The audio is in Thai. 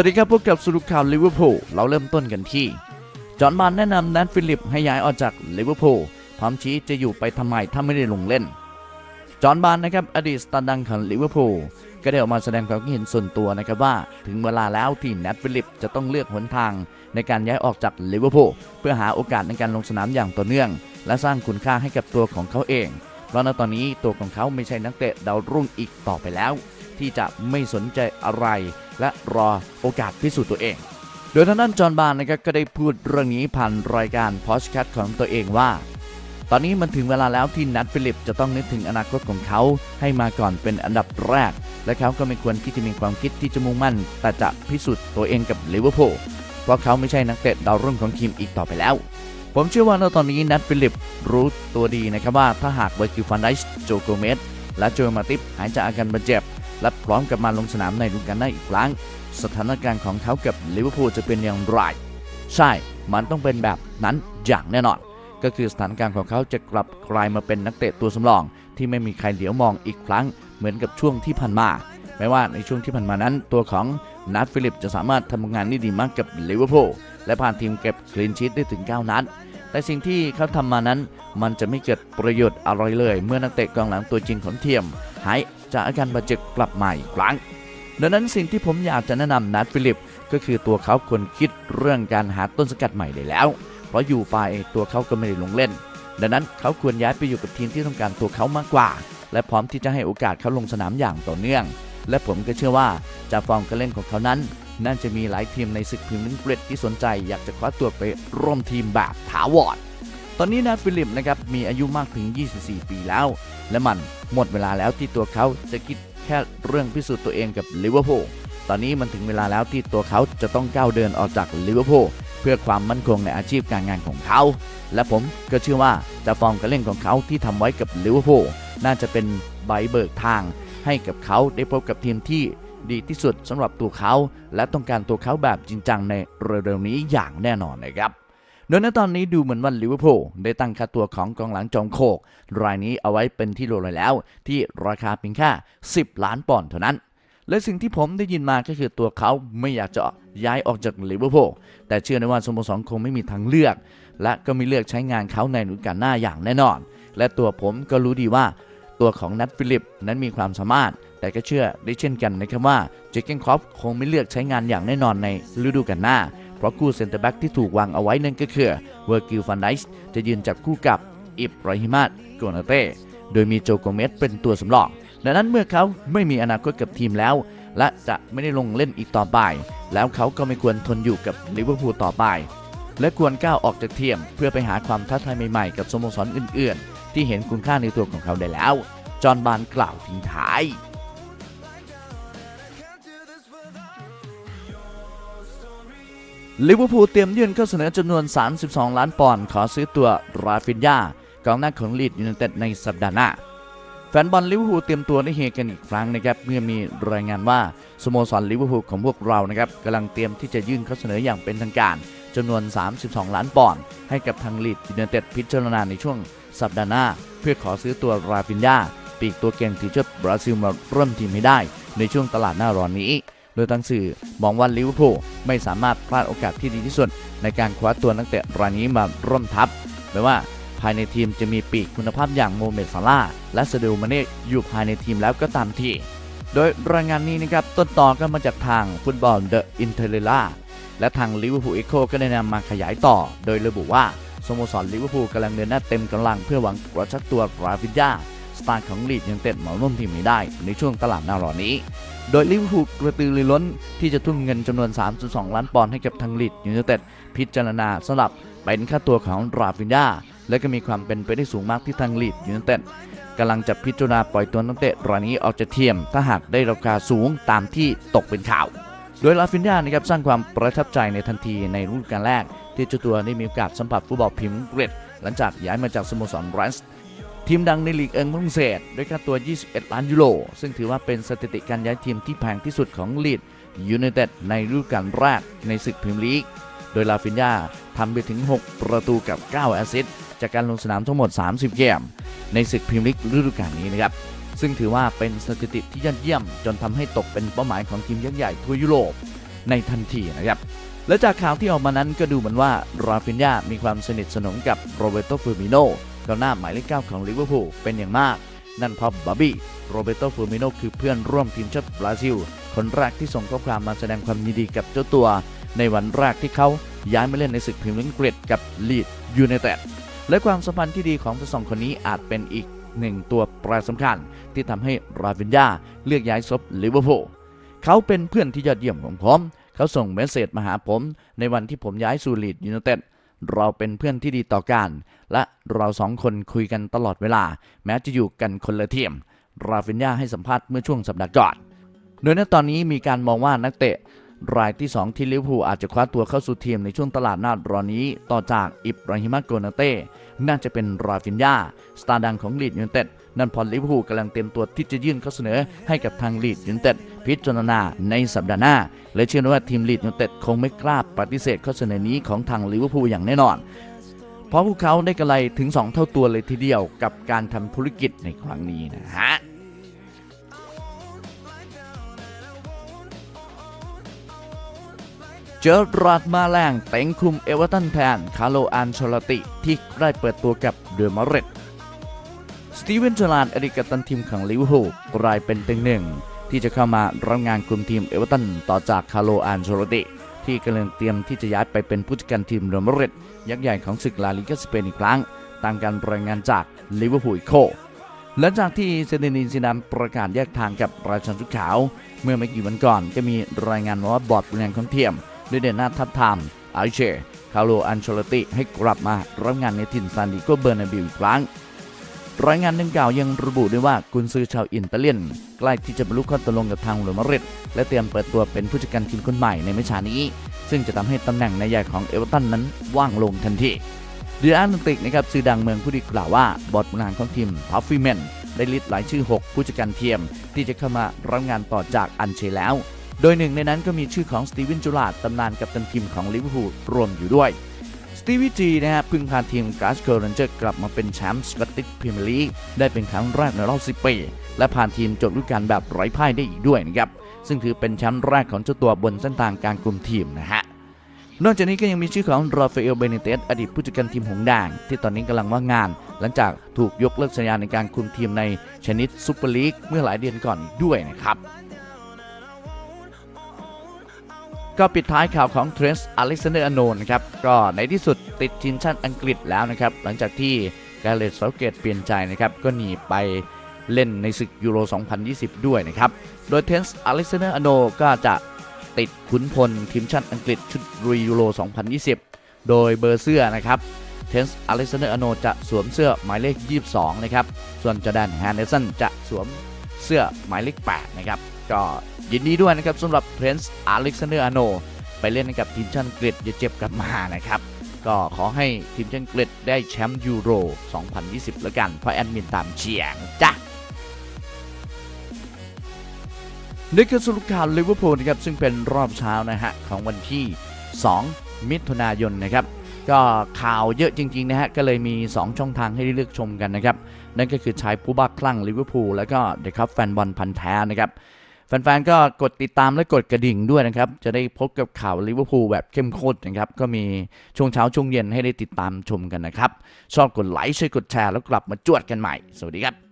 วัสดีครับพบกับสรุปข่าวลิเวอร์พูลเราเริ่มต้นกันที่ จอห์นบานแนะนำแนัทฟิลิปให้ย้ายออกจากลิเวอร์พูลพร้อมชี้จะอยู่ไปทำไมถ้าไม่ได้ลงเล่น จอห์นบานนะครับอดีตสตาร์ดังของลิเวอร์พูลก็ได้ออกมาแสดงความคิดเห็นส่วนตัวนะครับว่า ถึงเวลาแล้วที่แนทฟิลิปจะต้องเลือกหนทาง ในการย้ายออกจากลิเวอร์พูลเพื่อหาโอกาสในการลงสนามอย่างต่อเนื่อง และสร้างคุณค่าให้กับตัวของเขาเองเพราะณตอนนี้ตัวของเขาไม่ใช่นักเตะดาวรุ่งอีกต่อไปแล้ว ที่จะไม่สนใจอะไร และรอโอกาสพิสูจน์ตัวเอง โดยทางด้านจอห์นบานนะครับก็ได้พูดเรื่องนี้ผ่านรายการพอชแคทของตัวเองว่า ตอนนี้มันถึงเวลาแล้วที่นัทฟิลิปจะต้องนึกถึงอนาคตของเขาให้มาก่อนเป็นอันดับแรก และเขาก็ไม่ควรที่จะมีความคิดที่จะมุ่งมั่น แต่จะพิสูจน์ตัวเองกับลิเวอร์พูลเพราะเขาไม่ใช่นักเตะดาวรุ่งของทีมอีกต่อไปแล้วผมเชื่อว่าณตอนนี้นัทฟิลิปรู้ตัวดีนะครับว่าถ้าหากเวอร์กิลฟันไดส์โจโกเมสและโจมาติฟหายจากอาการบาดเจ็บ และพร้อมกับมาลงสนามในฤดูกาลหน้าอีกครั้ง สถานการณ์ของเขากับลิเวอร์พูลจะเป็นอย่างไร ใช่ มันต้องเป็นแบบนั้นอย่างแน่นอน ก็คือสถานการณ์ของเขาจะกลับกลายมาเป็นนักเตะตัวสำรอง ที่ไม่มีใครเหลียวมองอีกครั้ง เหมือนกับช่วงที่ผ่านมาแม้ว่าในช่วงที่ผ่านมานั้น ตัวของนัทฟิลิปจะสามารถทำงานได้ดีมากกับลิเวอร์พูลและผ่านทีมเก็บคลีนชีตได้ถึง 9 นัดแต่สิ่งที่เขาทำมานั้น มันจะไม่เกิดประโยชน์อะไรเลย เมื่อนักเตะกองหลังตัวจริงของทีมหาย จากอาการบาดเจ็บกลับมาอีกครั้ง ดังนั้นสิ่งที่ผมอยากจะแนะนำนัทฟิลิป ก็คือตัวเขาควรคิดเรื่องการหาต้นสกัดใหม่ได้แล้ว เพราะอยู่ไปตัวเขาก็ไม่ได้ลงเล่น ดังนั้นเขาควรย้ายไปอยู่กับทีมที่ต้องการตัวเขามากกว่า และพร้อมที่จะให้โอกาสเขาลงสนามอย่างต่อเนื่อง และผมก็เชื่อว่าจากฟอร์มการเล่นของเขานั้นน่าจะมีหลายทีมในศึกพรีเมียร์ลีกอังกฤษที่สนใจ อยากจะคว้าตัวไปร่วมทีมแบบถาวร ตอนนี้นัทฟิลิปนะครับมีอายุมากถึง 24 ปีแล้ว และมันหมดเวลาแล้วที่ตัวเขาจะคิดแค่เรื่องพิสูจน์ตัวเองกับลิเวอร์พูลตอนนี้มันถึงเวลาแล้วที่ตัวเขาจะต้องก้าวเดินออกจากลิเวอร์พูลเพื่อความมั่นคงในอาชีพการงานของเขา และผมก็เชื่อว่าจะฟอร์มการเล่นของเขาที่ทำไว้กับลิเวอร์พูลน่าจะเป็นใบเบิกทางให้กับเขาได้พบกับทีมที่ดีที่สุดสำหรับตัวเขา และต้องการตัวเขาแบบจริงจังในเร็วๆนี้อย่างแน่นอนนะครับ โดยในตอนนี้ดูเหมือนว่าลิเวอร์พูลได้ตั้งค่าตัวของกองหลังจอมโคก รายนี้เอาไว้เป็นที่โลเลยแล้ว ที่ราคาเพียงแค่ 10 ล้านปอนด์เท่านั้น และสิ่งที่ผมได้ยินมาก็คือตัวเขาไม่อยากจะย้ายออกจากลิเวอร์พูลแต่เชื่อในว่าสโมสรคงไม่มีทางเลือก และก็ม่เลือกใช้งานเขาในฤดูกาลหน้าอย่างแน่นอน และตัวผมก็รู้ดีว่าตัวของนัทฟิลิปนั้นมีความสามารถ แต่ก็เชื่อได้เช่นกันนะครับว่าเจคเกนคอฟคงไม่เลือกใช้งานอย่างแน่นอนในฤดูกาลหน้า เพราะคู่เซนเตอร์แบ็กที่ถูกวางเอาไว้นั่นก็คือเวอร์กิลฟันไดส์จะยืนจับคู่กับอิบราฮิมาตโกนาเต้โดยมีโจโกเมสเป็นตัวสำรองดังนั้นเมื่อเขาไม่มีอนาคตกับทีมแล้ว และจะไม่ได้ลงเล่นอีกต่อไป แล้วเขาก็ไม่ควรทนอยู่กับลิเวอร์พูลต่อไป และควรก้าวออกจากทีมเพื่อไปหาความท้าทายใหม่ๆ กับสโมสรอื่น ๆ ที่เห็นคุณค่าในตัวของเขาได้แล้ว จอห์นบานกล่าวทิ้งท้าย ลิเวอร์พูลเตรียมยื่นข้อเสนอจำนวน 32 ล้านปอนด์ขอซื้อตัวราฟินยากองหน้าของลีดยูไนเต็ดในสัปดาห์หน้า แฟนบอลลิเวอร์พูลเตรียมตัวได้เฮกันอีกครั้งนะครับเมื่อมีรายงานว่าสโมสรลิเวอร์พูลของพวกเรานะครับกำลังเตรียมที่จะยื่นข้อเสนออย่างเป็นทางการจำนวน 32 ล้านปอนด์ให้กับทางลีดยูไนเต็ดพิจารณาในช่วงสัปดาห์หน้า เพื่อขอซื้อตัวราฟินยาปีกตัวเก่งทีมชาติบราซิลมาเริ่มทีมให้ได้ ในช่วงตลาดหน้าร้อนนี้ โดยทั้งสื่อมองว่าลิเวอร์พูลไม่สามารถพลาดโอกาสที่ดีที่สุด ในการคว้าตัวนักเตะรายนี้มาร่วมทัพแม้ว่าภายในทีมจะมีปีกคุณภาพอย่างโมเมดซาลาและเซเดลมาเน่อยู่ภายในทีมแล้วก็ตามทีโดยรายงานนี้นะครับต้นตอก็มาจากทางฟุตบอลเดอะอินเทอร์ล่าและทางลิเวอร์พูลเอ็กโคก็ได้นำมาขยายต่อ โดยระบุว่าสโมสรลิเวอร์พูลกำลังเดินหน้าเต็มกำลังเพื่อหวังกระชักตัวราฟินยา สตาร์ของลีดยังเต็ดมาร่วมทีมไม่ได้ในช่วงตลาดหน้าร้อนนี้ โดยลิเวอร์พูลกระตือรือร้นที่จะทุ่มเงินจำนวน 3.2 ล้านปอนด์ให้กับทางลีดยูไนเต็ดพิจารณาสำหรับเป็นค่าตัวของราฟินยาและก็มีความเป็นไปได้สูงมากที่ทางลีดยูไนเต็ดกำลังจะพิจารณาปล่อยตัวนักเตะรายนี้ออกจากทีมถ้าหากได้ราคาสูงตามที่ตกเป็นข่าว โดยลาฟินยานะครับสร้างความประทับใจในทันทีในฤดูกาลแรก ที่เจ้าตัวได้มีโอกาสสัมผัสฟุตบอลพรีเมียร์ลีกหลังจากย้ายมาจากสโมสรแรนส์ ทีมดังในลีกเอิงฝรั่งเศสด้วยค่าตัว 21 ล้านยูโร ซึ่งถือว่าเป็นสถิติการย้ายทีมที่แพงที่สุดของลีดยูไนเต็ดในฤดูกาลแรกในศึกพรีเมียร์ลีก โดยลาฟินยาทำไปถึง 6 ประตูกับ 9 แอสซิสต์จากการลงสนามทั้งหมด 30 เกม ในศึกพรีเมียร์ลีกฤดูกาลนี้นะครับ ซึ่งถือว่าเป็นสถิติที่ยอดเยี่ยม จนทำให้ตกเป็นเป้าหมายของทีมยักษ์ใหญ่ทั่วยุโรปในทันทีนะครับและจากข่าวที่ออกมานั้นก็ดูเหมือนว่าราฟินยามีความสนิทสนมกับโรเบโตฟูมิโน กองหน้าหมายเลขเก้าของลิเวอร์พูลเป็นอย่างมาก นั่นเพราะบาร์บี้โรเบโตฟูมิโนคือเพื่อนร่วมทีมชาติบราซิล คนแรกที่ส่งข้อความมาแสดงความยินดีกับเจ้าตัว ในวันแรกที่เขาย้ายมาเล่นในศึกพรีเมียร์ลีกอังกฤษกับลีดยูไนเต็ดและความสัมพันธ์ที่ดีของทั้งสองคนนี้อาจเป็นอีกหนึ่งตัวแปรสำคัญ ที่ทำให้ราฟินยาเลือกย้ายซบลิเวอร์พูลเขาเป็นเพื่อนที่ยอดเยี่ยมของผม เขาส่งเมสเซจมาหาผม ในวันที่ผมย้ายสู่ลีดยูไนเต็ด เราเป็นเพื่อนที่ดีต่อกัน และเราสองคนคุยกันตลอดเวลา แม้จะอยู่กันคนละทีม ราฟินยาให้สัมภาษณ์เมื่อช่วงสัปดาห์ก่อน โดยณตอนนี้มีการมองว่านักเตะ รายที่ 2 ที่ลิเวอร์พูลอาจจะคว้าตัวเข้าสู่ทีมในช่วงตลาดหน้ารอนี้ ต่อจากอิบราฮิมาโกนาเต้ น่าจะเป็นราฟินยาสตาร์ดังของลีดยูไนเต็ดนั่นพอลิเวอร์พูลกำลังเตรียมตัวที่จะยื่นข้อเสนอให้กับทางลีดยูไนเต็ด พิจารณาในสัปดาห์หน้า และเชื่อว่าทีมลีดยูไนเต็ดคงไม่กล้าปฏิเสธข้อเสนอนี้ของทางลิเวอร์พูลอย่างแน่นอน เพราะพวกเขาได้กำไรถึง 2 เท่าตัวเลยทีเดียวกับการทำธุรกิจในครั้งนี้นะฮะเจอราดมาแรงเต็งคุมเอเวอร์ตันแทนคาร์โลอันชลติ ที่ได้เปิดตัวกับเดอมาเรตสตีเวนเจอร์ลานอดีตกัปตันทีมของลิเวอร์พูลกลายเป็นเต็งหนึ่ง ที่จะเข้ามารับงานคุมทีมเอเวอร์ตันต่อจากคาร์โลอันเชลติที่กำลังเตรียมที่จะย้ายไปเป็นผู้จัดการทีมเดอมาเรตยักษ์ใหญ่ของศึกลาลิกาสเปนอีกครั้ง ตามการรายงานจากลิเวอร์พูลโคหลังจากที่เซเดนินซินามประกาศแยกทางกับราชันชุดขาว เมื่อไม่กี่วันก่อนก็มีรายงานมาว่าบอร์ดบริหารของทีมด้เดินหน้าทับทามอาเชคาโลอันเชลติให้กลับมารับงานในถิ่นซานดิโกเบอร์นาบิวอีกครั้ง รายงานดังกล่าวยังระบุด้วยว่ากุนซือชาวอินเตอร์เลียน ใกล้ที่จะบรรลุข้อตกลงกับทางเรอัลมาริดและเตรียมเปิดตัวเป็นผู้จัดการทีมคนใหม่ในไม่ช้านี้ ซึ่งจะทำให้ตำแหน่งในายใหญ่ของเอเวอร์ตันนั้นว่างลงทันทีเดืออันติกนะครับสื่อดังเมืองผู้ดีกล่าวว่าบอร์ดบริหารของทีมพัฟฟี่แมนได้ลิสต์รายชื่อ 6 ผู้จัดการทีมที่จะเข้ามารับงานต่อจากอันเชแล้ว โดยหนึ่งในนั้นก็มีชื่อของสตีเวนจูลาดตำนานกัปตันทีมของลิเวอร์พูลรวมอยู่ด้วย สตีวีจีนะฮะพึ่งพาทีมกาสเกอร์เรนเจอร์กลับมาเป็นแชมป์สกอตติชพรีเมียร์ลีกได้เป็นครั้งแรกในรอบ 10 ปี และผ่านทีมจบฤดูกาลแบบไร้พ่ายได้อีกด้วยนะครับ ซึ่งถือเป็นแชมป์แรกของเจ้าตัวบนเส้นทางการกลุ่มทีมนะฮะนอกจากนี้ก็ยังมีชื่อของราฟาเอลเบเนเตสอดีตผู้จัดการทีมหงแดงที่ตอนนี้กำลังว่างงาน หลังจากถูกยกเลิกสัญญาในการคุมทีมในชนิดซูเปอร์ลีกเมื่อหลายเดือนก่อนด้วยนะครับ ก็ปิดท้ายข่าวของเทรนส์อเล็กซานเดอร์อโนนะครับก็ในที่สุดติดทีมชาติอังกฤษแล้วนะครับ หลังจากที่กาเลตเซาเกตเปลี่ยนใจนะครับ ก็หนีไปเล่นในศึกยูโร 2020 ด้วยนะครับ โดยเทรนส์อเล็กซานเดอร์อโนก็จะติดขุนพลทีมชาติอังกฤษชุดรุยยูโร 2020 โดยเบอร์เสื้อนะครับเทนส์อเล็กซานเดอร์อโนจะสวมเสื้อหมายเลข 22 นะครับ ส่วนจอแดนแฮนเดอร์สันจะสวมเสื้อหมายเลข 8 นะครับ ก็ยินดีด้วยนะครับสำหรับเพรนส์อเล็กซานเดอร์อโนไปเล่นกับทีมชาติอังกฤษอย่าเจ็บกลับมานะครับ ก็ขอให้ทีมชาติอังกฤษได้แชมป์ยูโร 2020 แล้วกัน เพราะแอดมินตามเชียร์นะจ้ะนี่คือสรุปข่าวลิเวอร์พูลนะครับ ซึ่งเป็นรอบเช้านะฮะ ของวันที่ 2 มิถุนายนนะครับ ก็ข่าวเยอะจริง ๆ นะฮะ ก็เลยมี 2 ช่องทางให้ได้เลือกชมกันนะครับ นั่นก็คือชายผู้บ้าคลั่งลิเวอร์พูลแล้วก็เด็กครับแฟนบอลพันแท้นะครับ แฟนๆ ก็กดติดตามและกดกระดิ่งด้วยนะครับ จะได้พบกับข่าวลิเวอร์พูลแบบเข้มข้นนะครับ ก็มีช่วงเช้าช่วงเย็นให้ได้ติดตามชมกันนะครับ ชอบกดไลค์ช่วยกดแชร์แล้วกลับมาจวดกันใหม่ สวัสดีครับ